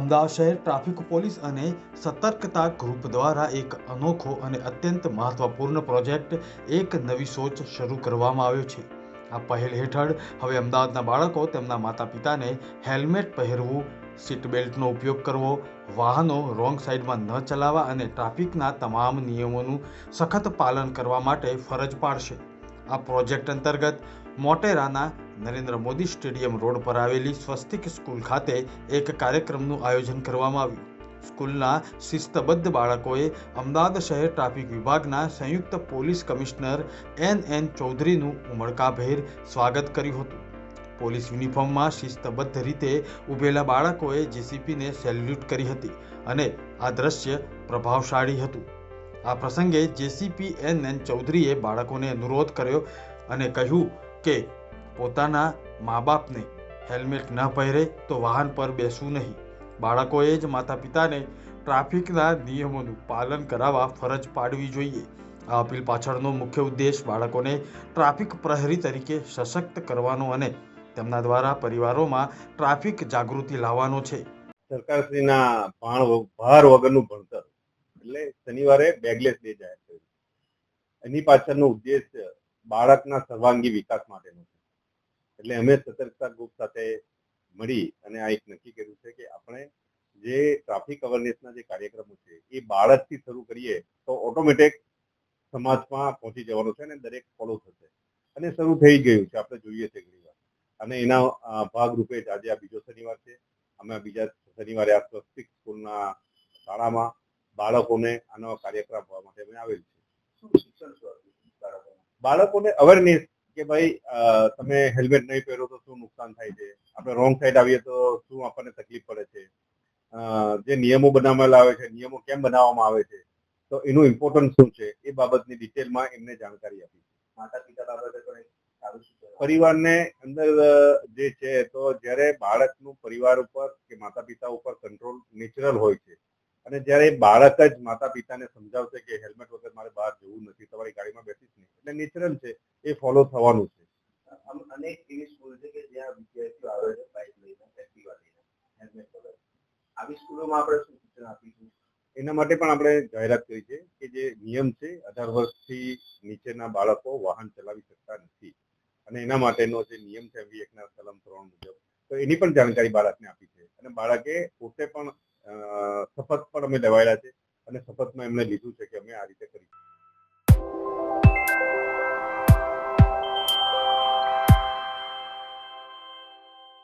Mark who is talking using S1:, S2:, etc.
S1: અમદાવાદ શહેર traffic police અને સતર્કતા ગ્રુપ દ્વારા એક અનોખો અને અત્યંત મહત્વપૂર્ણ પ્રોજેક્ટ એક નવી સોચ શરૂ કરવામાં આવ્યો છે. આ પહેલ હેઠળ હવે અમદાવાદના બાળકો તેમના માતા પિતાને હેલ્મેટ પહેરવું, સીટ બેલ્ટનો ઉપયોગ કરવો, વાહનો રોંગ સાઈડમાં ન ચલાવવા અને ટ્રાફિકના તમામ નિયમોનું સખત પાલન કરવા માટે ફરજ પાડશે. આ પ્રોજેક્ટ અંતર્ગત મોટેરાના નરેન્દ્ર મોદી સ્ટેડિયમ રોડ પર આવેલી સ્વસ્તિક સ્કૂલ ખાતે એક કાર્યક્રમનું આયોજન કરવામાં આવ્યું. સ્કૂલના શિસ્તબદ્ધ બાળકોએ અમદાવાદ શહેર ટ્રાફિક વિભાગના સંયુક્ત પોલીસ કમિશનર એન એન ચૌધરીનું ઉમળકાભેર સ્વાગત કર્યું હતું. પોલીસ યુનિફોર્મમાં શિસ્તબદ્ધ રીતે ઊભેલા બાળકોએ જેસીપીને સેલ્યુટ કરી હતી અને આ દ્રશ્ય પ્રભાવશાળી હતું. આ પ્રસંગે જેસીપી એન એન ચૌધરીએ બાળકોને અનુરોધ કર્યો અને કહ્યું કે પોતાના મા બાપને હેલ્મેટ ન પહેરે તો વાહન પર બેસવું નહીં. બાળકોએ જ માતા પિતાને ટ્રાફિકના નિયમોનું પાલન કરાવવા ફરજ પાડવી જોઈએ. આ અપીલ પાછળનો મુખ્ય ઉદ્દેશ બાળકોને ટ્રાફિક પ્રહરી તરીકે સશક્ત કરવાનો અને તેમના દ્વારા પરિવારોમાં ટ્રાફિક જાગૃતિ લાવવાનો છે.
S2: સરકારશ્રીના ભાર વગરનું ભણતર. એટલે શનિવારે બેગલેસ ડે જાહેર થયો એની પાછળનો ઉદ્દેશ બાળકના સર્વાંગી વિકાસ માટેનો છે. એટલે અમે સતર્કતા ગ્રુપ સાથે મળી અને આ એક નક્કી કર્યું છે કે આપણે જે ટ્રાફિક અવેરનેસના જે કાર્યક્રમો છે, એ બાળકથી શરૂ કરીએ તો ઓટોમેટિક સમાજમાં પહોંચી જવાનો છે અને દરેક ફોલો થશે. અને શરૂ થઈ ગયું છે, આપણે જોઈએ છે ઘણીવાર અને એના ભાગરૂપે જ આજે આ બીજો શનિવાર છે. અમે બીજા શનિવારે આ સ્વસ્તિક સ્કૂલના શાળામાં બાળકોને આનો કાર્યક્રમ હોવા માટે અમે આવેલ છે. બાળકોને? અવેરનેસ કે ભાઈ તમે હેલ્મેટ નહીં પહેરો તો શું નુકસાન થાય છે? આપણે રોંગ સાઈડ આવીએ તો શું આપણને તકલીફ પડે છે? જે નિયમો બનાવવામાં આવે છે નિયમો કેમ બનાવવામાં આવે છે? તો એનું ઇમ્પોર્ટન્સ શું છે? એ બાબતની ડિટેલમાં એમને જાણકારી આપી માતા પિતા બાબતે પણ પરિવારને અંદર જે છે તો જ્યારે બાળકનું પરિવાર ઉપર કે માતા પિતા ઉપર કંટ્રોલ નેચરલ હોય છે અને જ્યારે બાળક જ માતા પિતાને સમજાવશે કે હેલ્મેટ વગર મારે બહાર જવું નથી તમારી ગાડીમાં બેસીશ નહીં. એટલે નેચરલ છે એ ફોલો થવાનું છે.
S3: આમ અનેક એવી સ્કૂલ છે કે જ્યાં વિદ્યાર્થીઓ આવે છે બાઇક લઈને એક્ટિવા લઈને હેલ્મેટ વગર. આવી સ્કૂલોમાં આપણે શું સૂચના આપીશું?
S2: એના માટે પણ આપણે જાહેરાત કરી છે કે જે નિયમ છે અઢાર વર્ષથી નીચેના બાળકો વાહન ચલાવી શકતા નથી. અને એના માટેનો જે નિયમ છે વી એકના કલમ ત્રણ મુજબ. તો એની પણ જાણકારી બાળકને આપી છે. અને બાળકે પોતે પણ શપથ પણ અમે લેવાયેલા છે અને શપથમાં એમણે લીધું છે.